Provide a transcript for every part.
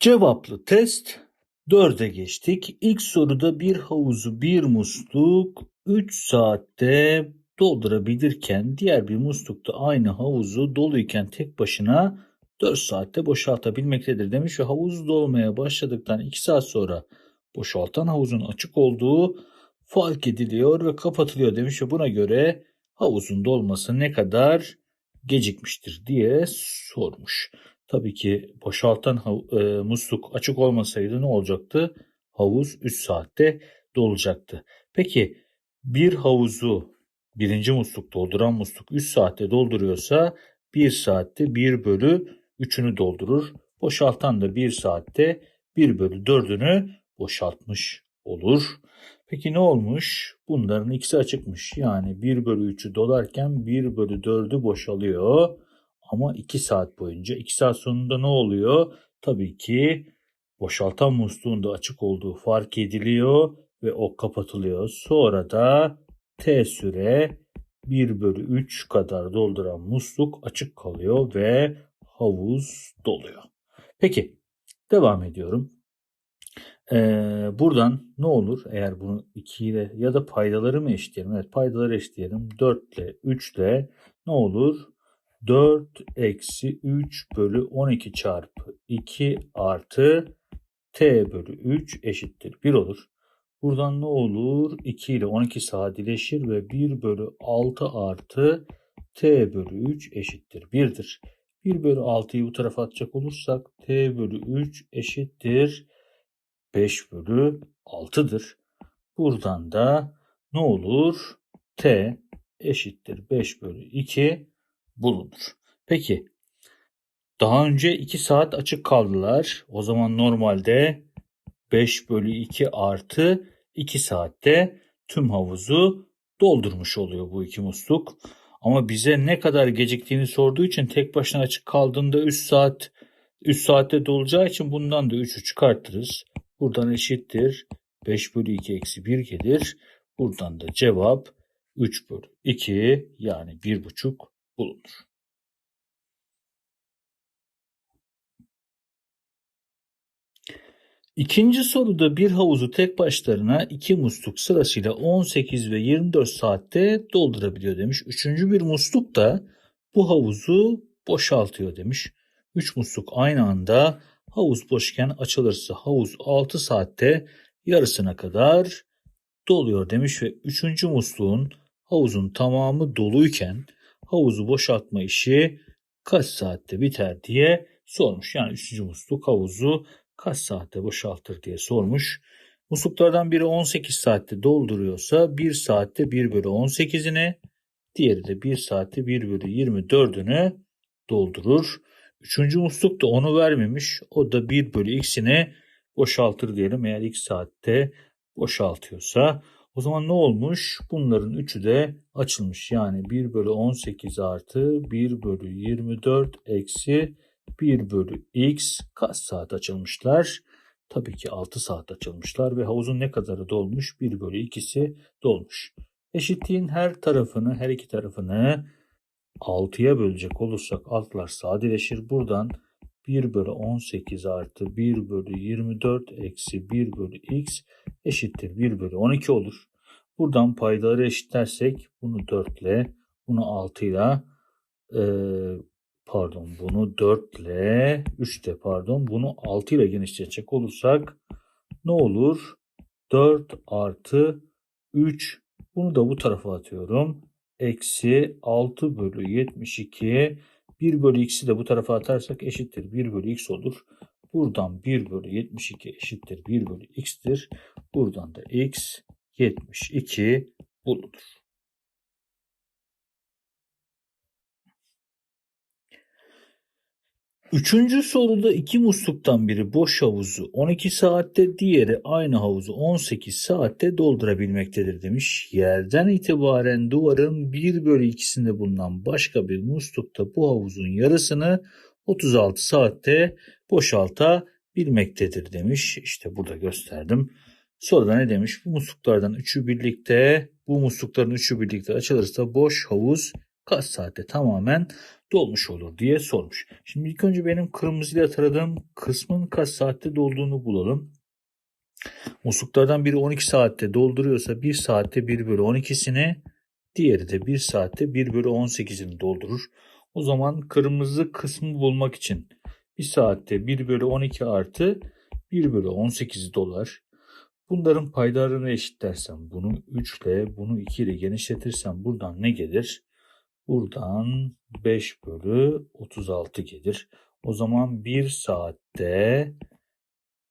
Cevaplı test 4'e geçtik. İlk soruda bir havuzu bir musluk 3 saatte doldurabilirken diğer bir musluk da aynı havuzu doluyken tek başına 4 saatte boşaltabilmektedir demiş ve havuz dolmaya başladıktan 2 saat sonra boşaltan havuzun açık olduğu fark ediliyor ve kapatılıyor demiş ve buna göre havuzun dolması ne kadar gecikmiştir diye sormuş. Tabii ki boşaltan e, musluk açık olmasaydı ne olacaktı? Havuz 3 saatte dolacaktı. Peki bir havuzu birinci musluk dolduran musluk 3 saatte dolduruyorsa 1 saatte 1 bölü 3'ünü doldurur. Boşaltan da 1 saatte 1 bölü 4'ünü boşaltmış olur. Peki ne olmuş? Bunların ikisi açıkmış. Yani 1 bölü 3'ü dolarken 1 bölü 4'ü boşalıyor. Ama 2 saat boyunca 2 saat sonunda ne oluyor? Tabii ki boşaltan musluğun da açık olduğu fark ediliyor ve o kapatılıyor. Sonra da T süre 1 bölü 3 kadar dolduran musluk açık kalıyor ve havuz doluyor. Peki devam ediyorum. Ee, buradan ne olur eğer bunu 2 ile ya da paydaları mı eşitleyelim? Evet paydaları eşitleyelim. 4 ile 3 ile ne olur? 4 eksi 3 bölü 12 çarpı 2 artı t bölü 3 eşittir 1 olur. Buradan ne olur? 2 ile 12 sadeleşir ve 1 bölü 6 artı t bölü 3 eşittir 1'dir. 1 bölü 6'yı bu tarafa atacak olursak t bölü 3 eşittir 5 bölü 6'dır. Buradan da ne olur? t eşittir 5 bölü 2 bulunur. Peki daha önce 2 saat açık kaldılar. O zaman normalde 5 bölü 2 artı 2 saatte tüm havuzu doldurmuş oluyor bu iki musluk. Ama bize ne kadar geciktiğini sorduğu için tek başına açık kaldığında 3 saat 3 saatte dolacağı için bundan da 3'ü çıkartırız. Buradan eşittir 5 bölü 2 eksi 1 gelir. Buradan da cevap 3 bölü 2 yani 1,5 bulunur. İkinci soruda bir havuzu tek başlarına iki musluk sırasıyla 18 ve 24 saatte doldurabiliyor demiş. Üçüncü bir musluk da bu havuzu boşaltıyor demiş. Üç musluk aynı anda havuz boşken açılırsa havuz 6 saatte yarısına kadar doluyor demiş ve üçüncü musluğun havuzun tamamı doluyken havuzu boşaltma işi kaç saatte biter diye sormuş. Yani üçüncü musluk havuzu kaç saatte boşaltır diye sormuş. Musluklardan biri 18 saatte dolduruyorsa 1 saatte 1 bölü 18'ini diğeri de 1 saatte 1 bölü 24'ünü doldurur. Üçüncü musluk da onu vermemiş. O da 1 bölü x'ini boşaltır diyelim eğer x saatte boşaltıyorsa. O zaman ne olmuş? Bunların üçü de açılmış. Yani 1 bölü 18 artı 1 bölü 24 eksi 1 bölü x kaç saat açılmışlar? Tabii ki 6 saat açılmışlar ve havuzun ne kadarı dolmuş? 1 bölü 2'si dolmuş. Eşitliğin her tarafını, her iki tarafını 6'ya bölecek olursak altlar sadeleşir. Buradan 1 bölü 18 artı 1 bölü 24 eksi 1 bölü x eşittir 1 bölü 12 olur. Buradan paydaları eşitlersek bunu 4 ile bunu 6 ile e, pardon bunu 4 ile 3 ile pardon bunu 6 ile genişletecek olursak ne olur? 4 artı 3 bunu da bu tarafa atıyorum. Eksi 6 bölü 72 1 bölü x'i de bu tarafa atarsak eşittir 1 bölü x olur. Buradan 1 bölü 72 eşittir 1 bölü x'tir. Buradan da x 72 bulunur. Üçüncü soruda iki musluktan biri boş havuzu 12 saatte, diğeri aynı havuzu 18 saatte doldurabilmektedir demiş. Yerden itibaren duvarın 1 bölü 2'sinde bulunan başka bir muslukta bu havuzun yarısını 36 saatte boşaltabilmektedir demiş. İşte burada gösterdim. Soruda ne demiş? Bu musluklardan üçü birlikte, bu muslukların üçü birlikte açılırsa boş havuz kaç saatte tamamen dolmuş olur diye sormuş. Şimdi ilk önce benim kırmızıyla taradığım kısmın kaç saatte dolduğunu bulalım. Musluklardan biri 12 saatte dolduruyorsa 1 saatte 1 bölü 12'sini diğeri de 1 saatte 1 bölü 18'ini doldurur. O zaman kırmızı kısmı bulmak için 1 saatte 1 bölü 12 artı 1 bölü 18 dolar. Bunların paydarını eşitlersem bunu 3 ile bunu 2 ile genişletirsem buradan ne gelir? Buradan 5 bölü 36 gelir. O zaman 1 saatte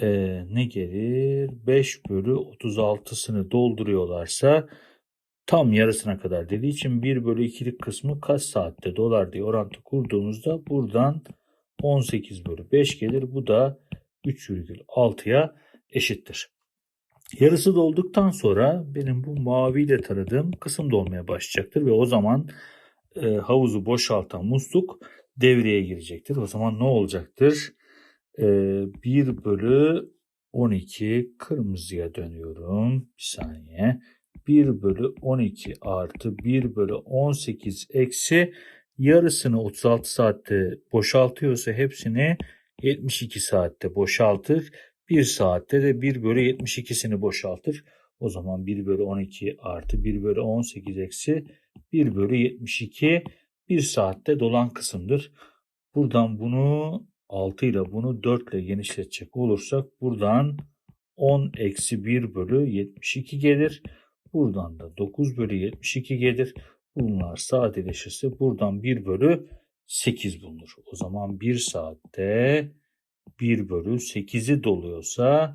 e, ne gelir? 5 bölü 36'sını dolduruyorlarsa tam yarısına kadar dediği için 1 bölü 2'lik kısmı kaç saatte dolar diye orantı kurduğumuzda buradan 18 bölü 5 gelir. Bu da 3,6'ya eşittir. Yarısı dolduktan sonra benim bu maviyle taradığım kısım dolmaya başlayacaktır ve o zaman e, havuzu boşaltan musluk devreye girecektir. O zaman ne olacaktır? E, 1 bölü 12 kırmızıya dönüyorum. Bir saniye. 1 bölü 12 artı 1 bölü 18 eksi yarısını 36 saatte boşaltıyorsa hepsini 72 saatte boşaltır. 1 saatte de 1 bölü 72'sini boşaltır. O zaman 1 bölü 12 artı 1 bölü 18 eksi 1 bölü 72 1 saatte dolan kısımdır. Buradan bunu 6 ile bunu 4 ile genişletecek olursak buradan 10 eksi 1 bölü 72 gelir. Buradan da 9 bölü 72 gelir. Bunlar sadeleşirse buradan 1 bölü 8 bulunur. O zaman 1 saatte 1 bölü 8'i doluyorsa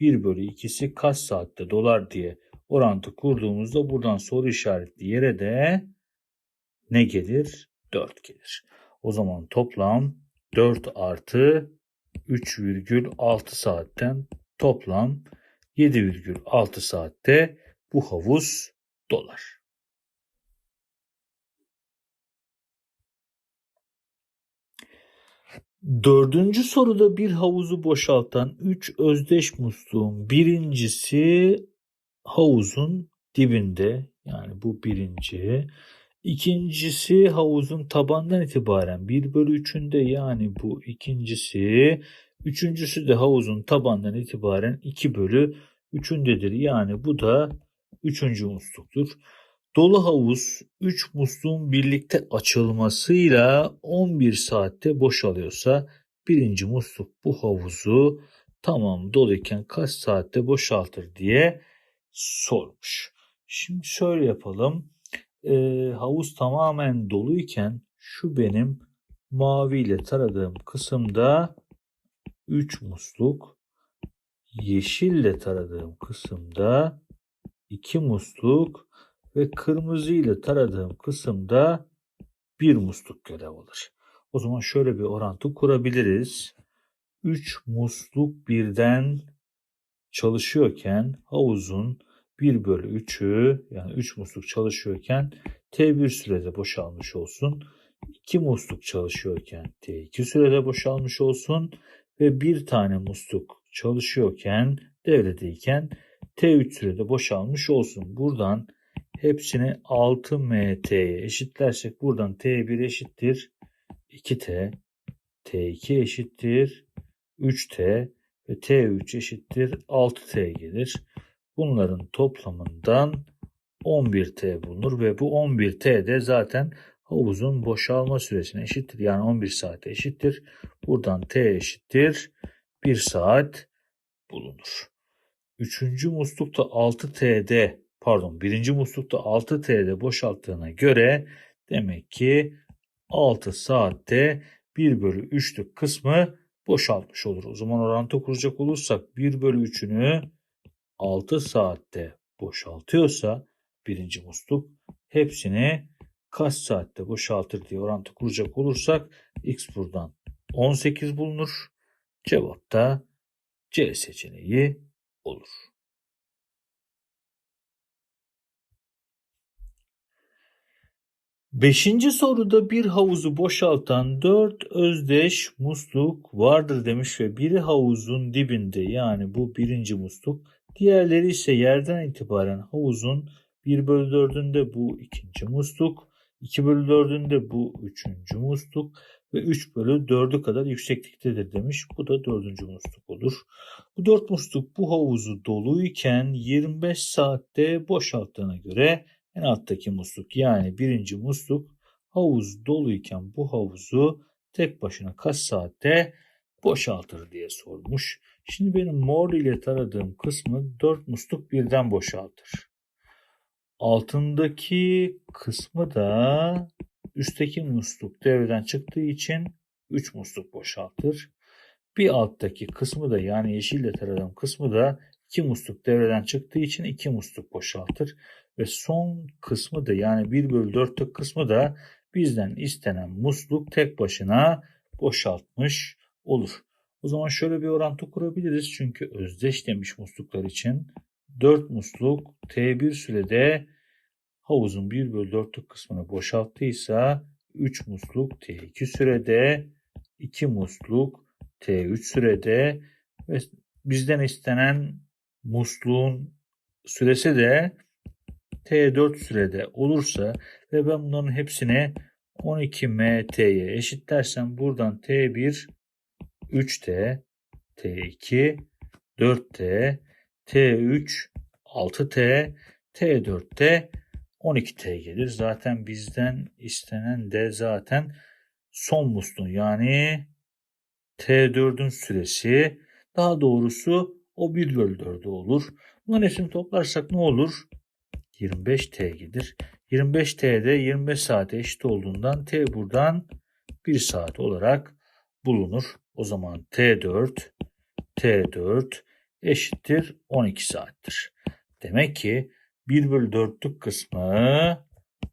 1 bölü 2'si kaç saatte dolar diye orantı kurduğumuzda buradan soru işaretli yere de ne gelir? 4 gelir. O zaman toplam 4 artı 3,6 saatten toplam 7,6 saatte bu havuz dolar. Dördüncü soruda bir havuzu boşaltan 3 özdeş musluğun birincisi havuzun dibinde yani bu birinci. İkincisi havuzun tabandan itibaren 1 bölü 3'ünde yani bu ikincisi. Üçüncüsü de havuzun tabandan itibaren 2 bölü 3'ündedir. Yani bu da üçüncü musluktur. Dolu havuz 3 musluğun birlikte açılmasıyla 11 saatte boşalıyorsa birinci musluk bu havuzu tamam doluyken kaç saatte boşaltır diye sormuş. Şimdi şöyle yapalım. Ee, havuz tamamen doluyken şu benim maviyle taradığım kısımda 3 musluk, yeşille taradığım kısımda 2 musluk, ve kırmızı ile taradığım kısımda bir musluk görev alır. O zaman şöyle bir orantı kurabiliriz. 3 musluk birden çalışıyorken havuzun 1 bölü 3'ü yani 3 musluk çalışıyorken T1 sürede boşalmış olsun. 2 musluk çalışıyorken T2 sürede boşalmış olsun ve bir tane musluk çalışıyorken devredeyken T3 sürede boşalmış olsun. Buradan Hepsini 6MT'ye eşitlersek buradan T1 eşittir 2T, T2 eşittir 3T ve T3 eşittir 6T gelir. Bunların toplamından 11T bulunur ve bu 11T de zaten havuzun boşalma süresine eşittir. Yani 11 saate eşittir. Buradan T eşittir 1 saat bulunur. Üçüncü muslukta 6T'de pardon birinci muslukta 6 T'de boşalttığına göre demek ki 6 saatte 1 bölü 3'lük kısmı boşaltmış olur. O zaman orantı kuracak olursak 1 bölü 3'ünü 6 saatte boşaltıyorsa birinci musluk hepsini kaç saatte boşaltır diye orantı kuracak olursak x buradan 18 bulunur. Cevap da C seçeneği olur. Beşinci soruda bir havuzu boşaltan dört özdeş musluk vardır demiş ve biri havuzun dibinde yani bu birinci musluk. Diğerleri ise yerden itibaren havuzun 1 bölü 4'ünde bu ikinci musluk. 2 bölü 4'ün de bu 3. musluk ve 3 bölü 4'ü kadar yüksekliktedir demiş. Bu da 4. musluk olur. Bu 4 musluk bu havuzu doluyken 25 saatte boşalttığına göre en alttaki musluk yani birinci musluk havuz doluyken bu havuzu tek başına kaç saatte boşaltır diye sormuş. Şimdi benim mor ile taradığım kısmı 4 musluk birden boşaltır. Altındaki kısmı da üstteki musluk devreden çıktığı için 3 musluk boşaltır. Bir alttaki kısmı da yani yeşille taradığım kısmı da 2 musluk devreden çıktığı için 2 musluk boşaltır. Ve son kısmı da yani 1 bölü 4'lük kısmı da bizden istenen musluk tek başına boşaltmış olur. O zaman şöyle bir orantı kurabiliriz. Çünkü özdeş demiş musluklar için 4 musluk T1 sürede havuzun 1 bölü 4'lük kısmını boşalttıysa 3 musluk T2 sürede 2 musluk T3 sürede ve bizden istenen musluğun süresi de T4 sürede olursa ve ben bunların hepsine 12 MT'ye eşitlersem buradan T1 3T, T2 4T, T3 6T, T4'te 12T gelir. Zaten bizden istenen de zaten son musluğun yani T4'ün süresi daha doğrusu o 1 bölü 4'ü olur. Bunların hepsini toplarsak ne olur? 25T gelir. 25T'de 25 saate eşit olduğundan T buradan 1 saat olarak bulunur. O zaman T4 T4 eşittir 12 saattir. Demek ki 1 bölü 4'lük kısmı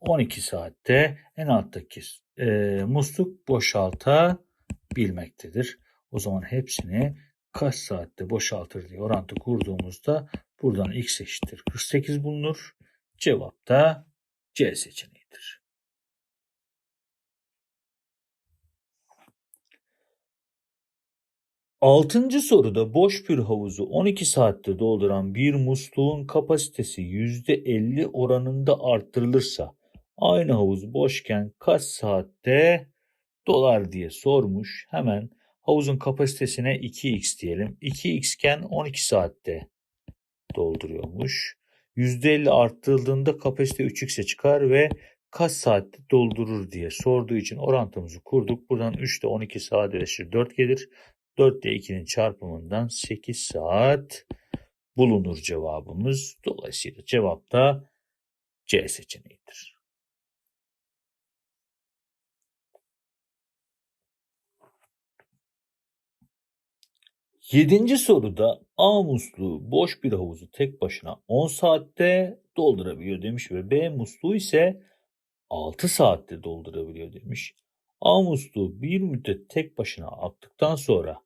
12 saatte en alttaki e, musluk boşaltabilmektedir. O zaman hepsini kaç saatte boşaltır diye orantı kurduğumuzda buradan x eşittir 48 bulunur. Cevap da C seçeneğidir. Altıncı soruda boş bir havuzu 12 saatte dolduran bir musluğun kapasitesi %50 oranında arttırılırsa aynı havuz boşken kaç saatte dolar diye sormuş. Hemen havuzun kapasitesine 2x diyelim. 2x iken 12 saatte dolduruyormuş. %50 arttırıldığında kapasite 3x'e çıkar ve kaç saatte doldurur diye sorduğu için orantımızı kurduk. Buradan 3 ile 12 sadeleşir 4 gelir. 4 ile 2'nin çarpımından 8 saat bulunur cevabımız. Dolayısıyla cevap da C seçeneğidir. Yedinci soruda A musluğu boş bir havuzu tek başına 10 saatte doldurabiliyor demiş ve B musluğu ise 6 saatte doldurabiliyor demiş. A musluğu bir müddet tek başına aktıktan sonra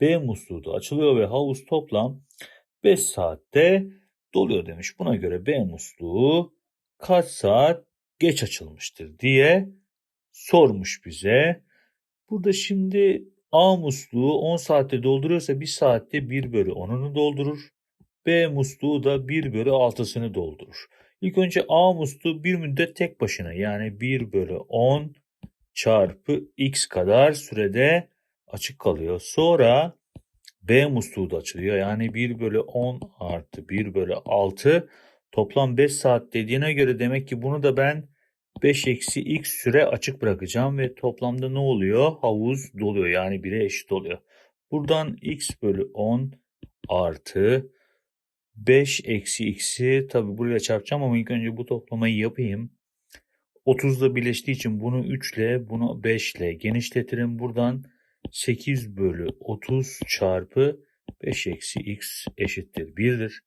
B musluğu da açılıyor ve havuz toplam 5 saatte doluyor demiş. Buna göre B musluğu kaç saat geç açılmıştır diye sormuş bize. Burada şimdi A musluğu 10 saatte dolduruyorsa 1 saatte 1 bölü 10'unu doldurur. B musluğu da 1 bölü 6'sını doldurur. İlk önce A musluğu bir müddet tek başına yani 1 bölü 10 çarpı x kadar sürede açık kalıyor. Sonra B musluğu da açılıyor. Yani 1 bölü 10 artı 1 bölü 6 toplam 5 saat dediğine göre demek ki bunu da ben 5 eksi x süre açık bırakacağım ve toplamda ne oluyor? Havuz doluyor yani 1'e eşit oluyor. Buradan x bölü 10 artı 5 eksi x'i tabi buraya çarpacağım ama ilk önce bu toplamayı yapayım. 30 ile birleştiği için bunu 3 ile bunu 5 ile genişletirim. Buradan 8 bölü 30 çarpı 5 eksi x eşittir 1'dir.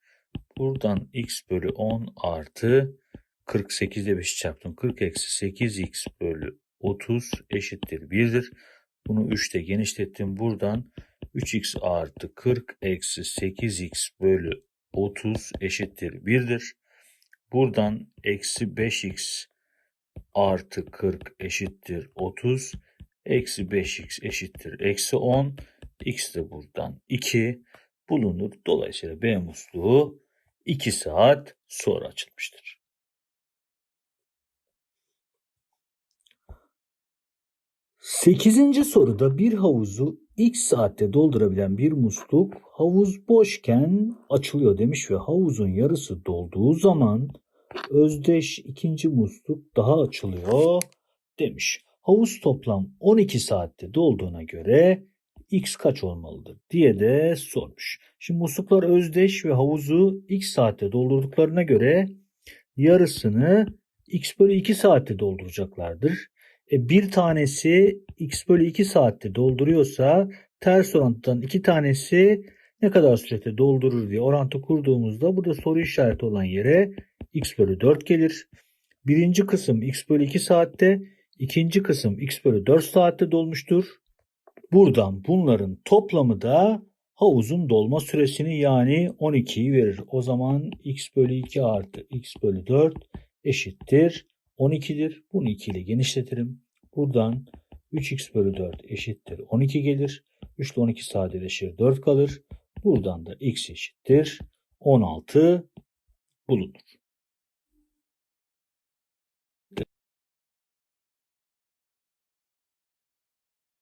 Buradan x bölü 10 artı 48 ile 5 çarptım. 40 eksi 8x bölü 30 eşittir 1'dir. Bunu 3 ile genişlettim. Buradan 3x artı 40 eksi 8x bölü 30 eşittir 1'dir. Buradan eksi 5x artı 40 eşittir 30. Eksi 5x eşittir eksi 10. X de buradan 2 bulunur. Dolayısıyla B musluğu 2 saat sonra açılmıştır. 8. soruda bir havuzu x saatte doldurabilen bir musluk havuz boşken açılıyor demiş ve havuzun yarısı dolduğu zaman özdeş ikinci musluk daha açılıyor demiş. Havuz toplam 12 saatte dolduğuna göre x kaç olmalıdır diye de sormuş. Şimdi musluklar özdeş ve havuzu x saatte doldurduklarına göre yarısını x bölü 2 saatte dolduracaklardır. E, bir tanesi x bölü 2 saatte dolduruyorsa ters orantıdan iki tanesi ne kadar sürede doldurur diye orantı kurduğumuzda burada soru işareti olan yere x bölü 4 gelir. Birinci kısım x bölü 2 saatte, ikinci kısım x bölü 4 saatte dolmuştur. Buradan bunların toplamı da havuzun dolma süresini yani 12'yi verir. O zaman x bölü 2 artı x bölü 4 eşittir 12'dir. Bunu 2 ile genişletirim. Buradan 3x bölü 4 eşittir 12 gelir. 3 ile 12 sadeleşir 4 kalır. Buradan da x eşittir 16 bulunur.